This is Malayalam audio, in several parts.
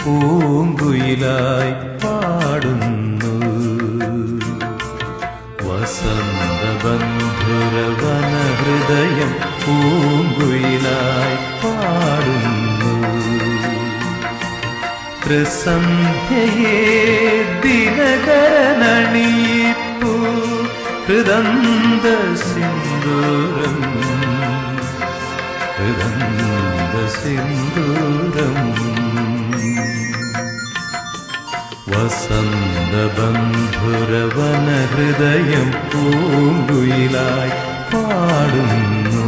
പൂങ്കുയിലായി പാടുന്നു. വസന്ത ബന്ധുരവന ഹൃദയം പൂങ്കുയിലായി പാടുന്നു. ത്രിസന്ധ്യയേ ദിനകരനണിയിപ്പു ഹൃദന്ത സിന്ദൂരം ഹൃദന്ത സിന്ദൂരം വസന്ത ബന്ധുരവന ഹൃദയം പൂങ്കുയിലായി പാടുന്നു.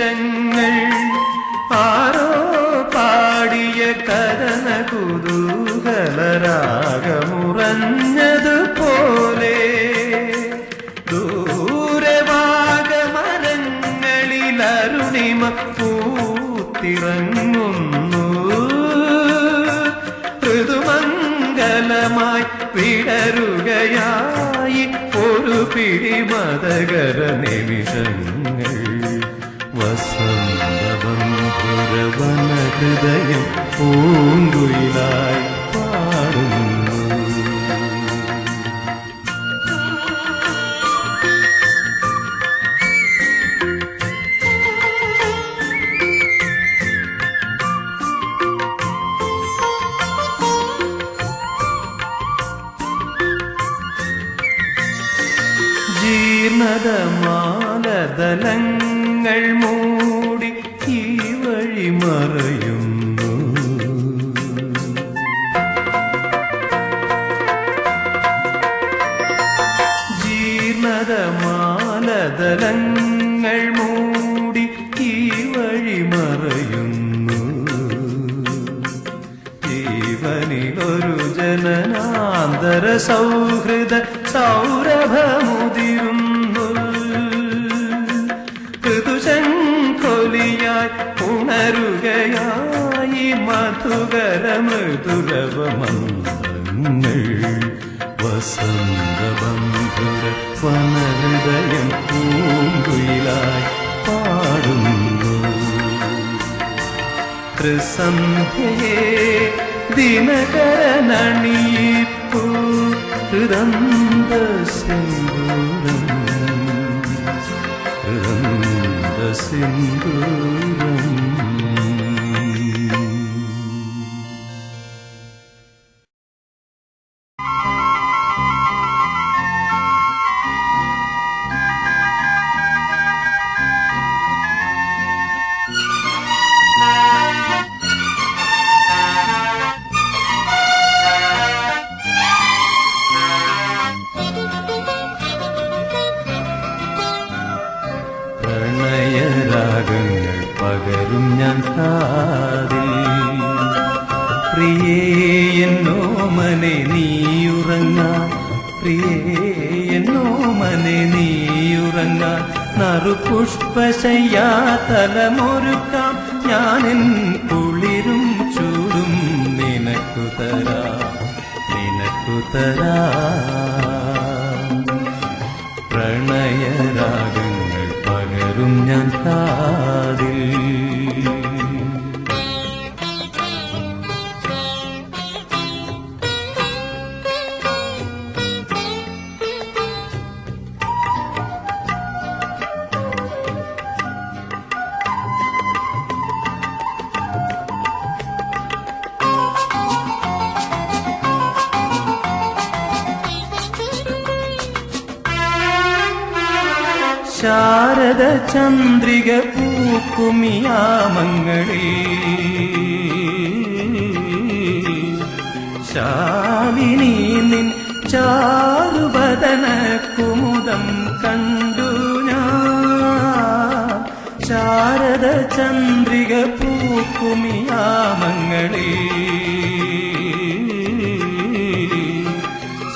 നിമിഷങ്ങൾ ആരോ പാടിയ കരന കുതൂഹലരാഗമുറഞ്ഞതുപോലെ ദൂരവാഗമരങ്ങളിലരുണിമ പൂത്തിറങ്ങുന്നു. ഋതുമംഗലമായി പിടരുകയായി ഒരു പിടി മതകര നിമിഷങ്ങൾ ഹൃദയം പൂങ്കുയിലായി പാടുന്നു. ജീർണതമാലതലങ്ങൾ മൂടി ഈ വഴി മറയുന്നു ജീവനിലൊരു ജനനാന്തര സൗഹൃദ സൗരഭമുതിരുന്നു. ഋതുശങ്കൊലിയായി ഉണരുകയായി മധുകര മൃദുരവമന്ത്രങ്ങൾ. വസന്ത ബന്ധുര വനഹൃദയം പൂങ്കുയിലായി പാടുന്നു. ത്രിസന്ധ്യയേ ദിനകരനണിയിപ്പു സിന്ദൂരം സിന്ദൂരം പ്രണയരാഗങ്ങൾ പകരും ഞാൻ താതിൽ പ്രിയേ എന്നോമനെ നീയുറങ്ങ പ്രിയേ എന്നോമനെ നീയുറങ്ങ നറുപുഷ്പശയ്യാ തലമൊരുക്കാം. ഞാനെൻ കുളിരും ചൂടും നിനക്കു തരാ. നിനക്കു തരാ. പ്രണയരാഗങ്ങൾ പകരും ഞാൻ കാതിൽ. ശാരദ ചന്ദ്രിക പൂക്കുമിയാമങ്ങളിൽ ശാലിനി നിൻ ചാരുവദന കുമുദം കണ്ടു ഞാൻ. ശാരദ ചന്ദ്രിക പൂക്കുമിയാമങ്ങളിൽ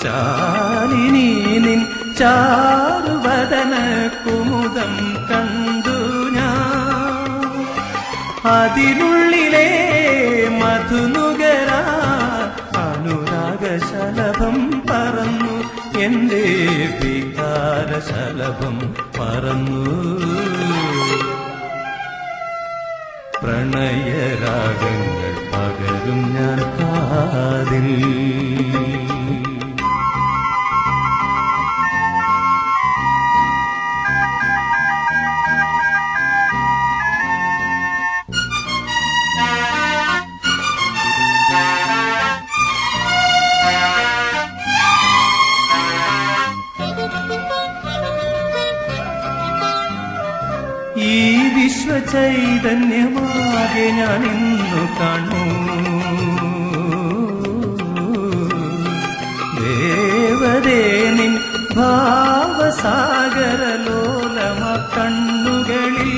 ശാലിനി നിൻ ചാരുവദന അതിനുള്ളിലെ മധുനുകര അനുരാഗശലഭം പറന്നു. എന്റെ വികാരശലഭം പറന്നു. പ്രണയരാഗങ്ങൾ പകരും ഞാൻ കാതിൽ. വിശ്വചൈതന്യമാകെ ഞാൻ ഇന്നു കാണൂ. ദേവതേ നിൻ ഭാവസാഗരലോലമ കണ്ണുകളിൽ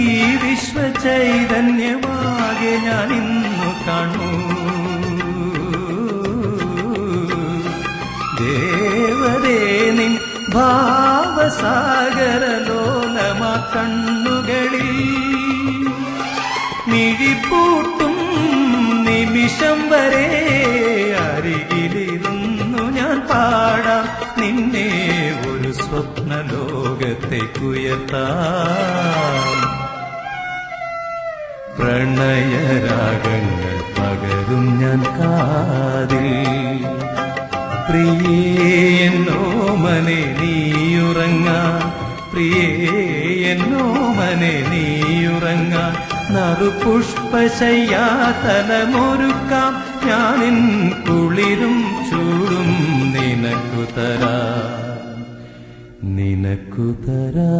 ഈ വിശ്വചൈതന്യമാകെ ഞാൻ ഇന്നു കാണൂ. ദേവതേ നിൻ ഭാവസാഗരലോലമ കണ്ണുകളിൽ മിഴിപ്പൂട്ടും നിമിഷം വരെ അരികിലിരുന്നു ഞാൻ പാടാം. നിന്നെ ഒരു സ്വപ്ന ലോകത്തേക്കുയർത്താം പ്രണയരാഗങ്ങൾ പകരും ഞാൻ കാതിൽ. പ്രിയേ എന്നോ മനെ നീയുറങ്ങാൻ പ്രിയേ എന്നോ മനെ നീയുറങ്ങാൻ നറുപുഷ്പശയ്യാ തലമൊരുക്കാം ഞാനിൻ കുളിരും ചൂടും നിനക്കു തരാ. നിനക്കു തരാ.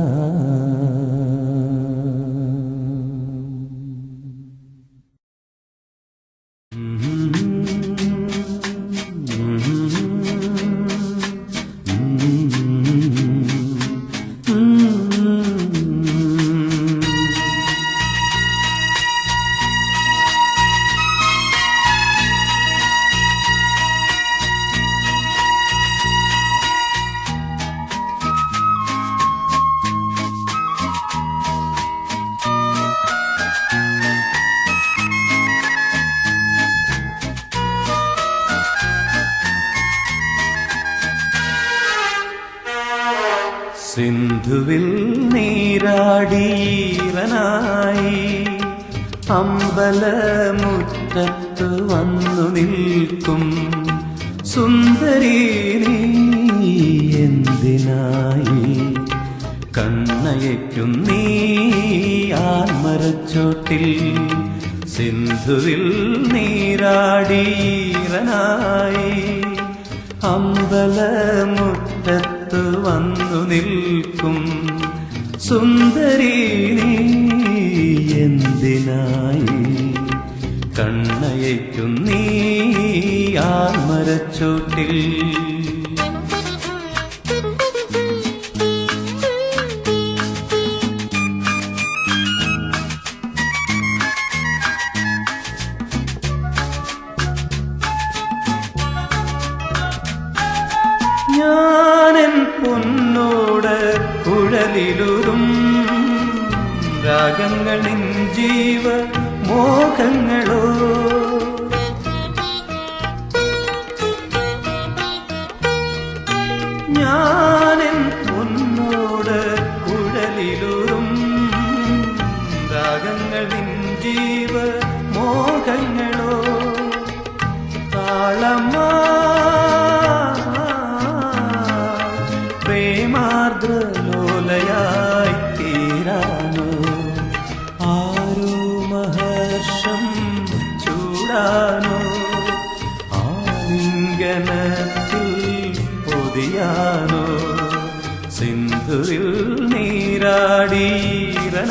സിന്ധുവിൽ നീരാടീരനായി അമ്പലമുറ്റത്ത് വന്നു നിൽക്കും. സുന്ദരി നീ എന്തിനായി കണ്ണയയ്ക്കും നീ ആൽമരച്ചോട്ടിൽ സിന്ധുവിൽ നീരാടീരനായി അമ്പലമുറ്റത്ത് വന്നു നിൽക്കും. സുന്ദരി നീ എന്തിനായി കണ്ണയയ്ക്കും നീ ആൽമരച്ചോട്ടിൽ രാഗങ്ങൾ നിൻ ജീവ മോഹങ്ങളോ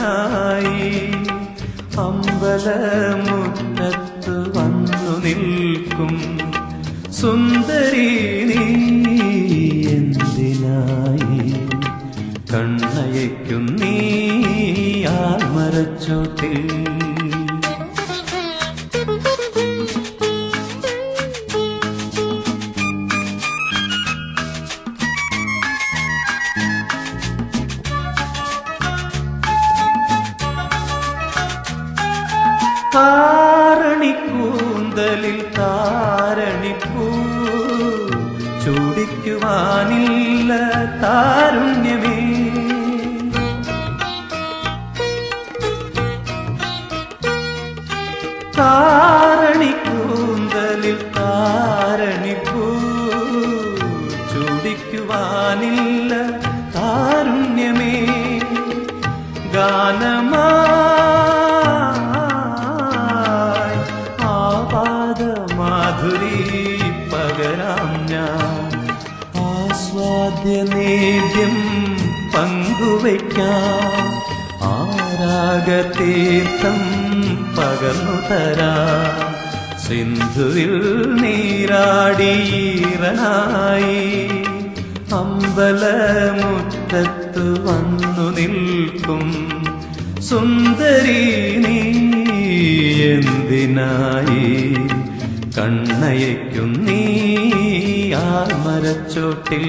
നീരാടീരനായി അമ്പലമുറ്റത്ത് വന്നു നിൽക്കും. സുന്ദരി നീ എന്തിനായി കണ്ണയക്കും നീ ആൽമരച്ചോട്ടിൽ താരണിക്കൂന്തലിൽ താരണിപ്പൂ. ചൂടിക്കുവാനില്ല താരുണ്യമേ. താരണിക്കൂന്തലിൽ താരണിപ്പൂ. ചൂടിക്കുവാനില്ല താരുണ്യമേ. ഗാനമായി പങ്കുവയ്ക്കാം ആരാഗതീർത്ഥം പകർന്നു തരാം. സിന്ധുവിൽ നീരാടീറനായി അമ്പലമുറ്റത്തു വന്നു നിൽക്കും. സുന്ദരി നീ എന്തിനായി? കണ്ണയയ്ക്കും നീ ആൽമരച്ചോട്ടിൽ